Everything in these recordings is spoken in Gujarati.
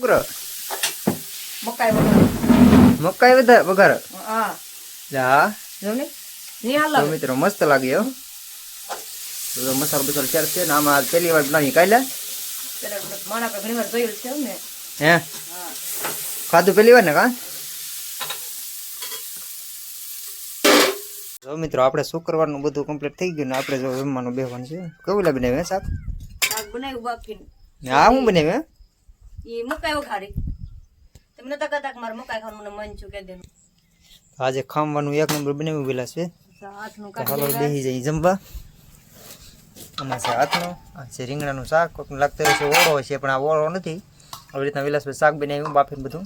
ઉગ્ર મકાઈ વધારે વઘાર હા હા ની હાલ મિત્રો મસ્ત લાગે હો તો મસાલો બસાલો ચાર છે ને આમાં પહેલી વાર બનાવી કાલે માણા આપણે ઘણી વાર જોયેલું છે ને હે હા ખાધું પહેલી વાર ને કા જો મિત્રો આપણે શુક્રવારનું બધું કમ્પ્લીટ થઈ ગયું ને આપણે જો જમવાનું બેહવાનું છે કેવું લાગે બનાવ્યું સાહેબ શાક બનાવ્યું બાફીને ને આ હું બનાવ્યું હે એ મકાઈ વઘારી. તમને કહેતા મારે મકાઈ ખાવાનું મને મન છું કે દેનું આજે ખામવાનું એક નંબર બનાવ્યું પેલા છે. તો હાલો બેસી જઈ જમવા. આમાં છે હાથનો આ છે રીંગણાનું શાક. કોઈકને લાગતું હોય છે ઓળો છે પણ આ ઓળો નથી. આવી રીતના વિલાસભાઈ શાક બનાવ્યું બાફીને બધું.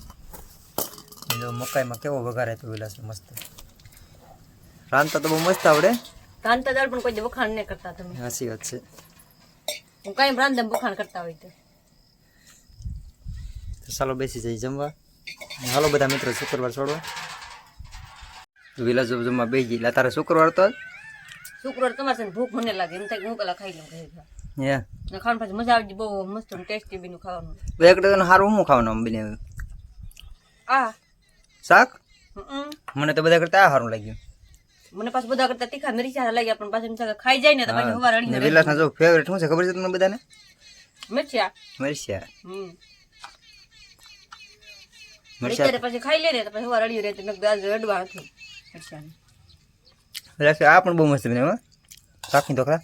જો મકાઈમાં કેવો વઘાર આપ્યો મસ્ત. રાંધતા તો બહુ મસ્ત આવડે. રાંધતા દાળ પણ કોઈ વખાણ નહીં કરતા તમે. હાસી વાત છે. હું કાંઈ રાંધે વખાણ કરતા હોય તો તો. ચાલો બેસી જઈ જમવા. હાલો બધા મિત્રો શુક્રવાર છોડો. વિલા જમવા બેસી જઈ તારે શુક્રવાર તો શુક્રવાર તમારે છે ભૂખ મને લાગે. એમ થાય કે હું પેલા ખાઈ લઉં ઘરે હે. ખાવાનું પછી મજા આવી બહુ મસ્ત ટેસ્ટી બીનું ખાવાનું. બે એક ડઝન સારું હું ખાવાનું આમ બનાવ્યું આ. શાક. મને તો બધા કરતા આ સારું લાગ્યું. મને પાછું બધા કરતા તીખા મિરી લાગ્યા પણ પાછું એમ ખાઈ જાય ને તો પાછું હવાર ને અડી વિલાસના જો ફેવરેટ શું છે ખબર છે તમને બધાને? મરચા. મરચા. હમ. અત્યારે પછી ખાઈ લે ને તો પછી હવાર અડી રહે તો મેં ગાજ અડવા હતું મરચાને વિલાસ આ પણ બહુ મસ્ત બને હો. રાખી તો ખરા.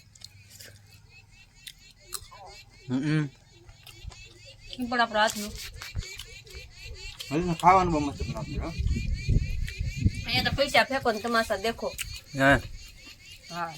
હમ પણ આપણા હાથનું. ખાવાનું બહુ મસ્ત બનાવ્યું હો. અહીંયા તો પૈસા ફેંકો ને તમાશા દેખો. હા. હા.